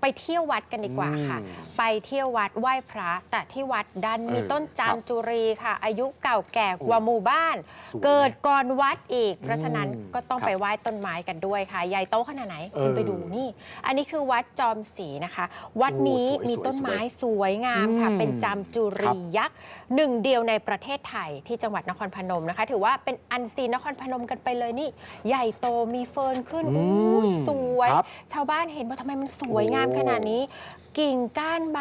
ไปเที่ยววัดกันดีกว่าค่ะอืมไปเที่ยววัดไหว้พระ แต่ที่วัดดันมีเออต้นจาครัมบจุรีค่ะ อายุเก่าแก่กว่าหมู่บ้านสวยนะเกิดก่อนวัดอีก เพราะฉะนั้นอืมก็ต้องครับไปไหว้ต้นไม้กันด้วยค่ะ ใหญ่โตขนาดไหนเออคุณไปดูนี่ อันนี้คือวัดจอมศรีนะคะ วัดนี้โอ้สวยมีสวยต้นไม้สวยสวยงามค่ะอืมเป็นจามจุครัรีบยักษ์หนึ่งเดียวในประเทศไทยที่จังหวัดนครพนมนะคะ ถือว่าเป็นอันซีนนครพนมกันไปเลยนี่ ใหญ่โตมีเฟิร์นขึ้นอืมอู้ยสวยครับชาวบ้านเห็นว่าทำไมมันสวยงามขนาดนี้กิ่งก้านใบ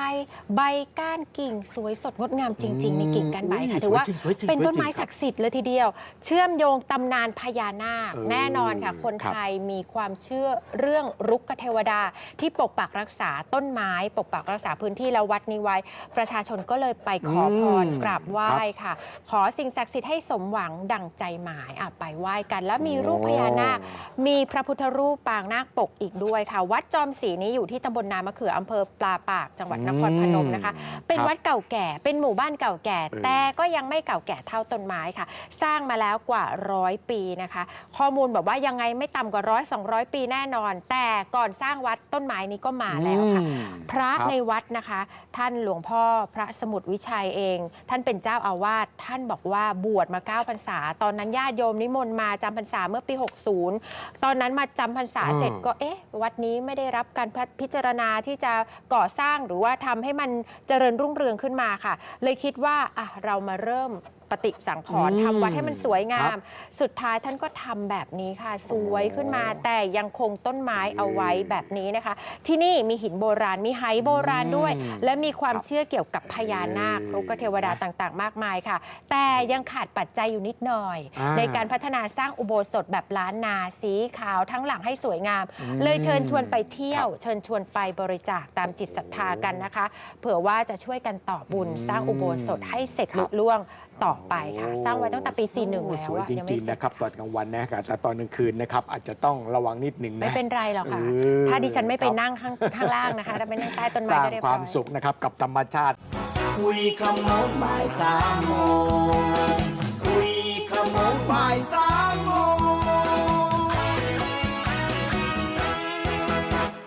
ใบก้านกิ่งสวยสดงดงามจริง ๆ ในกิ่งก้านใบค่ะอุ้ยถือว่าสวยจริงสวยจริงเป็นต้นไม้สวยจริงศักดิ์สิทธิ์เลยทีเดียว เชื่อมโยงตำนานพญานาค เออแน่นอนค่ะ คนครับ ไทยมีความเชื่อเรื่องรุกขเทวดา ที่ปกปักรักษาต้นไม้ ปกปักรักษาพื้นที่และวัดนี้ไว้ ประชาชนก็เลยไปขอพรอืมกราบไหว้ค่ะ ขอสิ่งศักดิ์สิทธิ์ให้สมหวังดั่งใจหมายอะไปไหว้กัน แล้วมีรูปพญานาค มีพระพุทธรูปปางนาคปกอีกด้วยค่ะ วัดจอมศรีนี้อยู่ที่ตำบลนามะเขืออำเภอปลาปากจังหวัดนครพนมนะคะอืมเป็นครับวัดเก่าแก่ เป็นหมู่บ้านเก่าแก่เออแต่ก็ยังไม่เก่าแก่เท่าต้นไม้ค่ะ สร้างมาแล้วกว่าร้อยปีนะคะ ข้อมูลบอกว่ายังไงไม่ต่ำกว่าร้อยสองร้อยปีแน่นอน แต่ก่อนสร้างวัดต้นไม้นี้ก็มาแล้วค่ะอืมพระครับในวัดนะคะ ท่านหลวงพ่อพระสมุทรวิชัยเอง ท่านเป็นเจ้าอาวาสท่านบอกว่าบวชมา9พรรษา ตอนนั้นญาติโยมนิมนต์มาจำพรรษาเมื่อปี 60 ตอนนั้นมาจำพรรษาอ่าเสร็จก็เอ๊ะ วัดนี้ไม่ได้รับการพิจารณาที่จะก่อสร้างหรือว่าทำให้มันเจริญรุ่งเรืองขึ้นมาค่ะ เลยคิดว่าอะเรามาเริ่ม ปฏิสังขรณ์อืมทำวัดให้มันสวยงาครัมบสุดท้ายท่านก็ทำแบบนี้ค่ะ สวยขึ้นมา แต่ยังคงต้นไม้เอาไว้แบบนี้นะคะ ที่นี่มีหินโบราณมีไหโบราณด้วย อืม และมีความครับเชื่อเกี่ยวกับพญานาคเออรุกเทวดาต่างๆ มากมายค่ะ แต่ยังขาดปัจจัยอยู่นิดหน่อย อ่าในการพัฒนาสร้างอุโบสถแบบล้านนาสีขาวทั้งหลังให้สวยงาม อืมเลยเชิญชวนไปเที่ยวครับเชิญชวนไปบริจาคตามจิตศรัทธากันนะคะ เผื่อว่าจะช่วยกันต่อบุญอืมสร้างอุโบสถให้เสร็จครัลุบล่วงต่อไปค่ะโอ้สร้างไว้ตั้งแต่ปี 41 แล้วสวยอะจยังริไม่งเสๆร็จนะครับตอนกลางวันนะครับแต่ตอนกลางคืนนะครับอาจจะต้องระวังนิดหนึ่งนะไม่เป็นไรหรอกค่ะเออถ้าดิฉันไม่ไปครับนั่งข้างข้างล่างนะคะถ้าไปนั่งใต้ต้นสไม้ร้างก็เรียบคร้วาอมยสุขนะครับกับธรรมชาติคุยคำโน้นบ่ายสามโมง